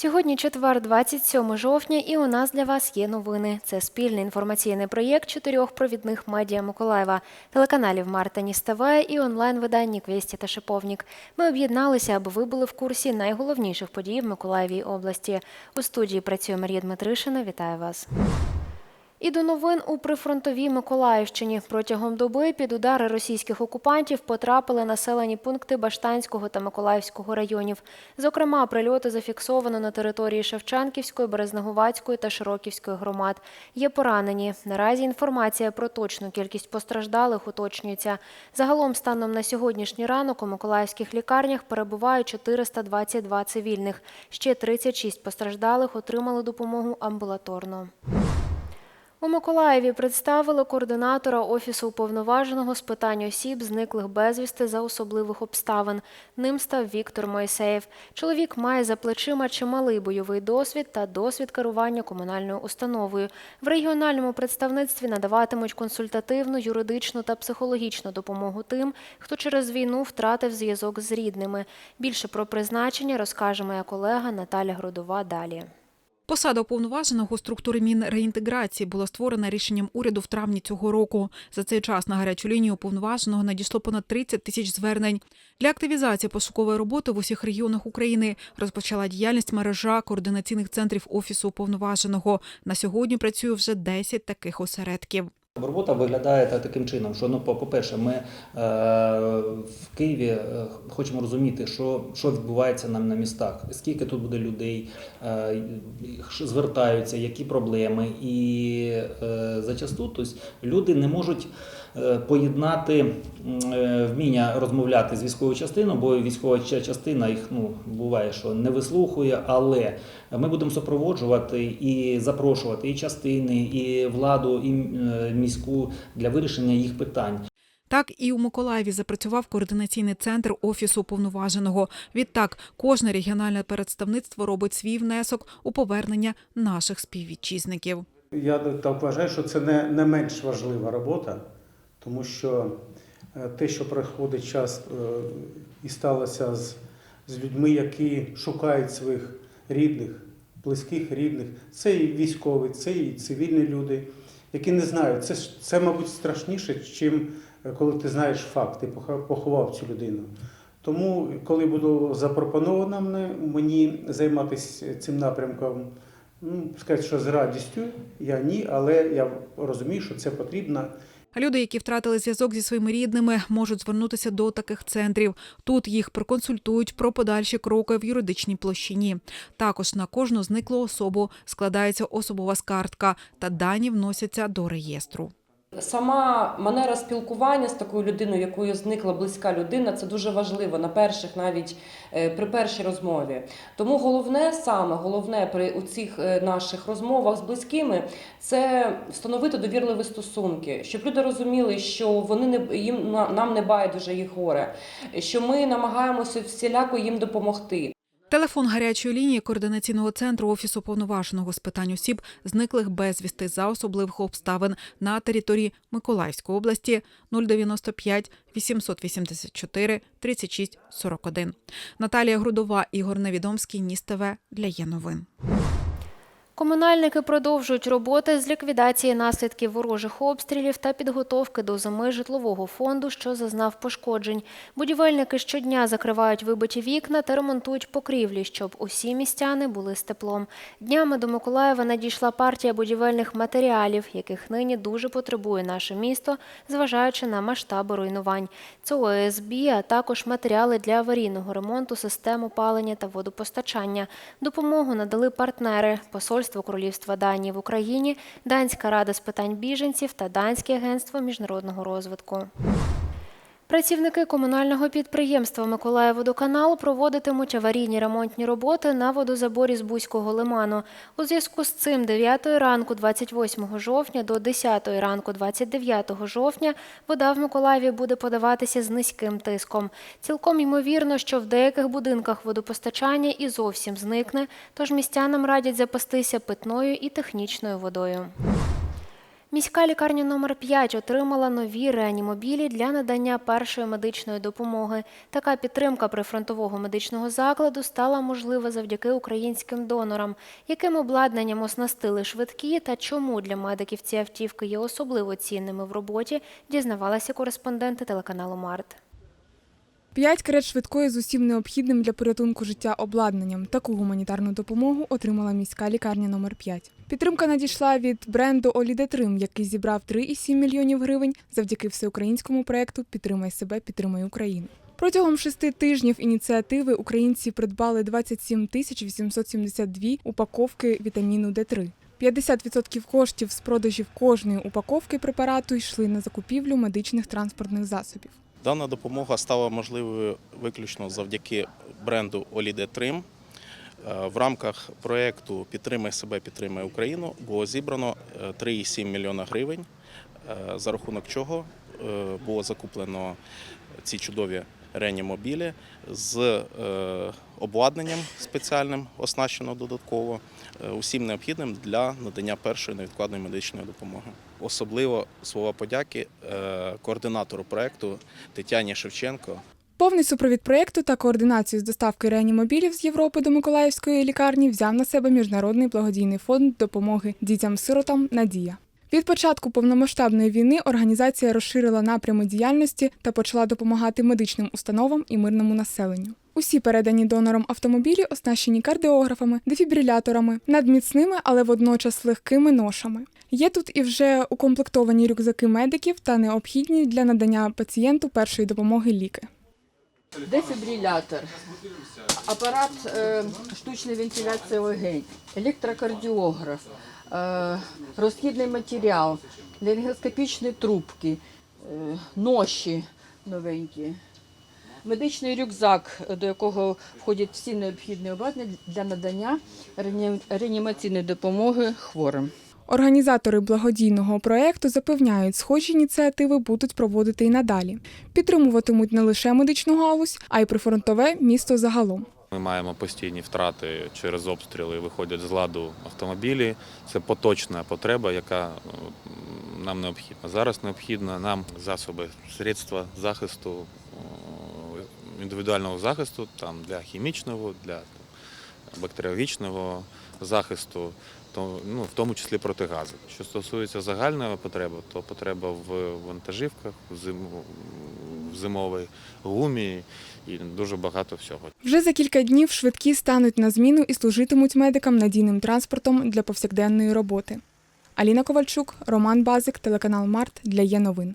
Сьогодні четвер, 27 жовтня, і у нас для вас є новини. Це спільний інформаційний проєкт чотирьох провідних медіа Миколаєва, телеканалів Марта ТВ і онлайн-видань Квісті та Шиповнік. Ми об'єдналися, аби ви були в курсі найголовніших подій в Миколаєвій області. У студії працює Марія Дмитришина. Вітаю вас. І до новин у прифронтовій Миколаївщині протягом доби під удари російських окупантів потрапили населені пункти Баштанського та Миколаївського районів. Зокрема, прильоти зафіксовано на території Шевченківської, Березнегувацької та Широківської громад. Є поранені. Наразі інформація про точну кількість постраждалих уточнюється. Загалом, станом на сьогоднішній ранок у миколаївських лікарнях перебувають 422 цивільних. Ще 36 постраждалих отримали допомогу амбулаторно. У Миколаєві представили координатора Офісу уповноваженого з питань осіб, зниклих безвісти за особливих обставин. Ним став Віктор Моїсеєв. Чоловік має за плечима чималий бойовий досвід та досвід керування комунальною установою. В регіональному представництві надаватимуть консультативну, юридичну та психологічну допомогу тим, хто через війну втратив зв'язок з рідними. Більше про призначення розкаже моя колега Наталя Грудова далі. Посада уповноваженого структури Мінреінтеграції була створена рішенням уряду в травні цього року. За цей час на гарячу лінію уповноваженого надійшло понад 30 тисяч звернень. Для активізації пошукової роботи в усіх регіонах України розпочала діяльність мережа координаційних центрів офісу уповноваженого. На сьогодні працює вже 10 таких осередків. Робота виглядає таким чином, що ну, по- по-перше, ми е, в Києві е, хочемо розуміти, що, що відбувається нам на містах, скільки тут буде людей, е, звертаються, які проблеми. І е, зачасту тобто, люди не можуть поєднати е, вміння розмовляти з військовою частиною, бо військова частина їх ну, буває, що не вислухує, але ми будемо супроводжувати і запрошувати і частини, і владу, і е, міську для вирішення їх питань. Так і у Миколаєві запрацював координаційний центр офісу уповноваженого. Відтак, кожне регіональне представництво робить свій внесок у повернення наших співвітчизників. Я так вважаю, що це не, не менш важлива робота, тому що е, те, що проходить час е, і сталося з, з людьми, які шукають своїх рідних, близьких рідних, це і військові, це і цивільні люди, які не знають. Це, це мабуть, страшніше, чим е, коли ти знаєш факт, ти поховав цю людину. Тому, коли було запропоновано мені займатися цим напрямком, Ну, сказати, що з радістю я ні, але я розумію, що це потрібно. Люди, які втратили зв'язок зі своїми рідними, можуть звернутися до таких центрів. Тут їх проконсультують про подальші кроки в юридичній площині. Також на кожну зниклу особу складається особова скартка та дані вносяться до реєстру. Сама манера спілкування з такою людиною, якою зникла близька людина, це дуже важливо на перших, навіть е, при першій розмові. Тому головне саме головне при у цих е, наших розмовах з близькими це встановити довірливі стосунки, щоб люди розуміли, що вони не їм нам не байдуже їх горе, що ми намагаємося всіляко їм допомогти. Телефон гарячої лінії координаційного центру офісу повноваженого з питань осіб, зниклих безвісти за особливих обставин на території Миколаївської області 095 884 36 41. Наталія Грудова, Ігор Невідомський, Ніс ТВ для є новин. Комунальники продовжують роботи з ліквідації наслідків ворожих обстрілів та підготовки до зими житлового фонду, що зазнав пошкоджень. Будівельники щодня закривають вибиті вікна та ремонтують покрівлі, щоб усі містяни були з теплом. Днями до Миколаєва надійшла партія будівельних матеріалів, яких нині дуже потребує наше місто, зважаючи на масштаби руйнувань. Це ОСБ, а також матеріали для аварійного ремонту систем опалення та водопостачання. Допомогу надали партнери Посольство Королівства Данії в Україні, Данська рада з питань біженців та Данське агентство міжнародного розвитку. Працівники комунального підприємства Миколаївводоканал проводитимуть аварійні ремонтні роботи на водозаборі з Бузького лиману. У зв'язку з цим 9 ранку 28 жовтня до 10 ранку 29 жовтня вода в Миколаєві буде подаватися з низьким тиском. Цілком ймовірно, що в деяких будинках водопостачання і зовсім зникне, тож містянам радять запастися питною і технічною водою. Міська лікарня номер 5 отримала нові реанімобілі для надання першої медичної допомоги. Така підтримка прифронтового медичного закладу стала можлива завдяки українським донорам. Яким обладнанням оснастили швидкі та чому для медиків ці автівки є особливо цінними в роботі, дізнавалися кореспонденти телеканалу Март. П'ять карет швидкої з усім необхідним для порятунку життя обладнанням. Таку гуманітарну допомогу отримала міська лікарня номер 5 Підтримка надійшла від бренду Олідетрим, який зібрав 3,7 мільйонів гривень завдяки всеукраїнському проекту Підтримай себе, підтримай Україну. Протягом шести тижнів ініціативи українці придбали 27 тисяч 872 упаковки вітаміну Д3. 50% коштів з продажів кожної упаковки препарату йшли на закупівлю медичних транспортних засобів. Дана допомога стала можливою виключно завдяки бренду Оліде Трим. Е, В рамках проєкту Підтримай себе, підтримай Україну було зібрано е, 3,7 мільйона гривень, е, за рахунок чого е, було закуплено ці чудові реанімобілі з е, обладнанням спеціальним, оснащено додатково, е, усім необхідним для надання першої невідкладної медичної допомоги. Особливо слова подяки е, координатору проєкту Тетяні Шевченко Повний супровід проєкту та координацію з доставки реанімобілів з Європи до Миколаївської лікарні взяв на себе Міжнародний благодійний фонд допомоги дітям-сиротам Надія. Від початку повномасштабної війни організація розширила напрями діяльності та почала допомагати медичним установам і мирному населенню. Усі передані донором автомобілі оснащені кардіографами, дефібриляторами, надміцними, але водночас легкими ношами. Є тут і вже укомплектовані рюкзаки медиків та необхідні для надання пацієнту першої допомоги ліки. Дефібрилятор, апарат е, штучної вентиляції легень, електрокардіограф, е, розхідний матеріал, ларингоскопічні трубки, е, ноші новенькі, медичний рюкзак, до якого входять всі необхідні обладнання для надання реанімаційної допомоги хворим. Організатори благодійного проекту запевняють, схожі ініціативи будуть проводити і надалі. Підтримуватимуть не лише медичну галузь, а й прифронтове місто загалом. Ми маємо постійні втрати через обстріли, виходять з ладу автомобілі. Це поточна потреба, яка нам необхідна. Зараз необхідно нам засоби, средства захисту, індивідуального захисту там, для хімічного, для бактеріологічного захисту, то, ну, в тому числі проти газу. Що стосується загальної потреби, то потреба в вантажівках, в, зиму, в зимовій гумі і дуже багато всього. Вже за кілька днів швидкі стануть на зміну і служитимуть медикам надійним транспортом для повсякденної роботи. Аліна Ковальчук, Роман Базик, телеканал Март для Є новин.